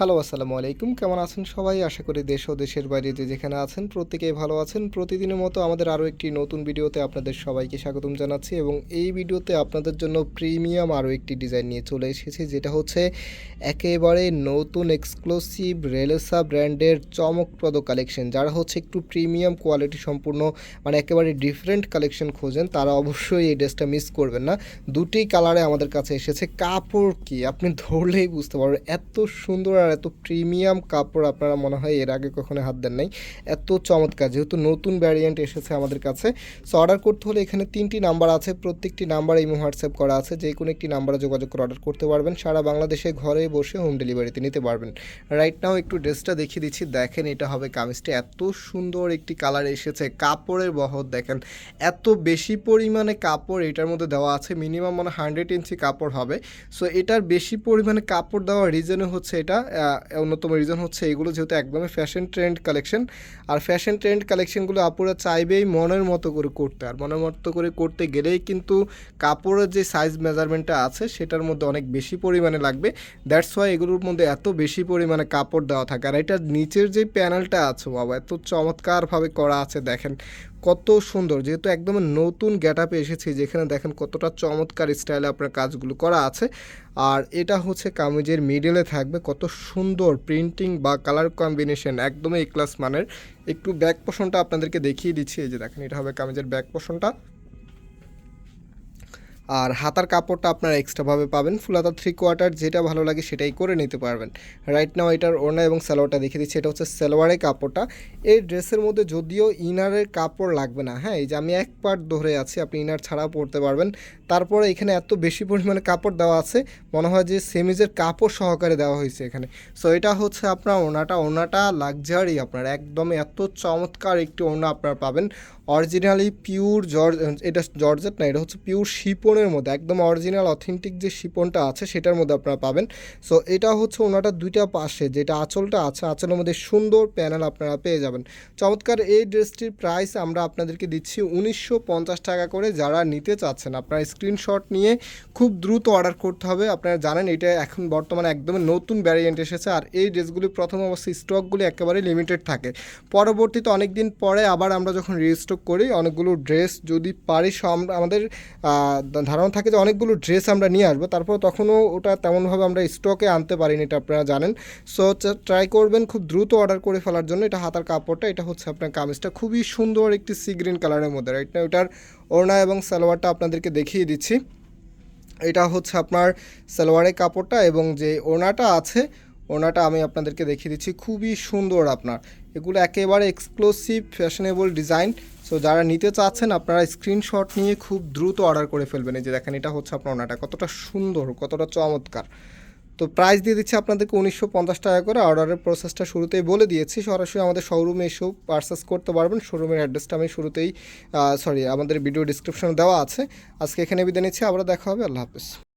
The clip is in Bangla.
হ্যালো, আসসালামু আলাইকুম। কেমন আছেন সবাই? আশা করি দেশ ও দেশের বাইরে যে যেখানে আছেন প্রত্যেকেই ভালো আছেন। প্রতিদিনের মতো আমাদের আরও একটি নতুন ভিডিওতে আপনাদের সবাইকে স্বাগতম জানাচ্ছি এবং এই ভিডিওতে আপনাদের জন্য প্রিমিয়াম আরও একটি ডিজাইন নিয়ে চলে এসেছি, যেটা হচ্ছে একেবারে নতুন এক্সক্লুসিভ রেলেসা ব্র্যান্ডের চমকপ্রদ কালেকশন যারা হচ্ছে একটু প্রিমিয়াম কোয়ালিটি সম্পূর্ণ মানে একেবারে ডিফারেন্ট কালেকশন খোঁজেন, তারা অবশ্যই এই ড্রেসটা মিস করবেন না। দুটি কালারে আমাদের কাছে এসেছে কাপড় কি? আপনি ধরলেই বুঝতে পারবেন। এত সুন্দর আর এত প্রিমিয়াম কাপড় আপনারা মনে হয় এর আগে কখনো হাত দেন নাই। এত চমৎকার, যেহেতু নতুন ভ্যারিয়েন্ট এসেছে আমাদের কাছে। সো অর্ডার করতে হলে এখানে তিনটি নাম্বার আছে, প্রত্যেকটি নাম্বার এই হোয়াটসঅ্যাপ করা আছে। যে কোনো একটি নাম্বারে যোগাযোগ করে অর্ডার করতে পারবেন। সারা বাংলাদেশে ঘরে বসে হোম ডেলিভারিতে নিতে পারবেন। রাইট নাও একটু ড্রেসটা দেখিয়ে দিচ্ছি। দেখেন এটা হবে কামিজটা। এত সুন্দর একটি কালার এসেছে। কাপড়ের বহর দেখেন। এত বেশি পরিমাণে কাপড় এটার মধ্যে দেওয়া আছে। মিনিমাম মানে হান্ড্রেড ইঞ্চি কাপড় হবে। সো এটার বেশি পরিমাণে কাপড় দেওয়ার রিজনে হচ্ছে এটা। অন্যতম রিজন হচ্ছে এগুলো যেহেতু একদমই ফ্যাশন ট্রেন্ড কালেকশন আর ফ্যাশন ট্রেন্ড কালেকশনগুলো আপুরা চাইবেই মনের মতো করে করতে। আর মনের মতো করে করতে গেলেই কিন্তু কাপড়ের যে সাইজ মেজারমেন্টটা আছে, সেটার মধ্যে অনেক বেশি পরিমাণে লাগবে। দ্যাটস ওয়াই এগুলোর মধ্যে এত বেশি পরিমাণে কাপড় দেওয়া থাকে। আর এটার নিচের যে প্যানেলটা আছে, বাবা, এত চমৎকারভাবে করা আছে, দেখেন। কত সুন্দর, যেহেতু একদম নতুন গেট আপে এসেছি, যেখানে দেখেন কতটা চমৎকার স্টাইলে আপনার কাজগুলো করা আছে। আর এটা হচ্ছে কামিজের মিডলে থাকবে, কত সুন্দর প্রিন্টিং বা কালার কম্বিনেশন একদমই ক্লাস মানের। একটু ব্যাক পোষণটা আপনাদেরকে দেখিয়ে দিচ্ছি, এই যে দেখেন, এটা হবে কামিজের ব্যাক পোষণটা আর হাতার কাপড়টা আপনারা এক্সট্রাভাবে পাবেন। ফুল হাতা থ্রি কোয়ার্টার যেটা ভালো লাগে সেটাই করে নিতে পারবেন। রাইট নাও এটার ওড়না এবং সালোয়ারটা দেখিয়ে দিচ্ছি। এটা হচ্ছে সালোয়ারের কাপড়টা। এই ড্রেসের মধ্যে যদিও ইনারের কাপড় লাগবে না হ্যাঁ এই যে আমি এক পার্ট ধরে আছি, আপনি ইনার ছাড়াও পরতে পারবেন। তারপরে এখানে এত বেশি পরিমাণে কাপড় দেওয়া আছে, মনে হয় যে সেমিজের কাপড় সহকারে দেওয়া হয়েছে এখানে। সো এটা হচ্ছে আপনার ওনাটা ওনাটা লাক্সারি আপনার, একদম এত চমৎকার একটি ওনা আপনারা পাবেন। অরিজিনালি পিওর জর্জ, এটা জর্জেট না, এটা হচ্ছে পিওর শিপনের মধ্যে, একদম অরিজিনাল, অথেন্টিক যে শিপনটা আছে, সেটার মধ্যে আপনারা পাবেন। সো, এটা হচ্ছে ওনাটা দুইটা পাশে, যেটা আঁচলটা আছে, আঁচলের মধ্যে সুন্দর প্যানেল আপনারা পেয়ে যাবেন। চমৎকার, এই ড্রেসটির প্রাইস আমরা আপনাদেরকে দিচ্ছি উনিশশো পঞ্চাশ টাকা করে, যারা নিতে চাচ্ছেন, আপনারা স্ক্রিনশট নিয়ে খুব দ্রুত অর্ডার করতে হবে। আপনারা জানেন, এটা এখন বর্তমানে একদম নতুন ভ্যারিয়েন্ট এসেছে, আর এই ড্রেসগুলি প্রথম অবস্থায় স্টকগুলি একেবারে লিমিটেড থাকে। পরবর্তীতে অনেক দিন পরে আবার আমরা যখন রিস্টক করি, অনেকগুলো ড্রেস যদি পারি আমাদের ধারণা থাকে যে অনেকগুলো ড্রেস আমরা নিয়ে আসব। তারপর তখনও ওটা তেমনভাবে আমরা স্টকে আনতে পারিনি, এটা আপনারা জানেন। সো ট্রাই করবেন খুব দ্রুত অর্ডার করে ফেলার জন্য। এটা হাতার কাপড়টা, এটা হচ্ছে আপনার কামিজটা। খুবই সুন্দর একটি সি গ্রিন কালারের মধ্যে রাইট না ওটার ওড়না এবং সালোয়ারটা আপনাদেরকে দেখিয়ে দিচ্ছি। এটা হচ্ছে আপনার সালোয়ারের কাপড়টা এবং যে ওড়নাটা আছে ওড়নাটা আমি আপনাদেরকে দেখিয়ে দিচ্ছি। খুবই সুন্দর আপনার। এগুলো একেবারে এক্সক্লুসিভ ফ্যাশনেবল ডিজাইন সো যারা নিতে চাচ্ছেন, আপনারা স্ক্রিনশট নিয়ে খুব দ্রুত অর্ডার করে ফেলবেন। এই যে দেখেন, এটা হচ্ছে আপনার ওড়নাটা কতটা সুন্দর, কতটা চমৎকার। তো প্রাইস দিয়ে দিচ্ছি আপনাদেরকে উনিশশো পঞ্চাশ টাকা করে। অর্ডারের প্রসেসটা শুরুতেই বলে দিয়েছি। সরাসরি আমাদের শোরুমে এসেও পার্সেস করতে পারবেন। শোরুমের অ্যাড্রেসটা আমি শুরুতেই সরি আমাদের ভিডিও ডিসক্রিপশনে দেওয়া আছে। আজকে এখানে বিদায় নিচ্ছি। আবার দেখা হবে। আল্লাহ হাফেজ।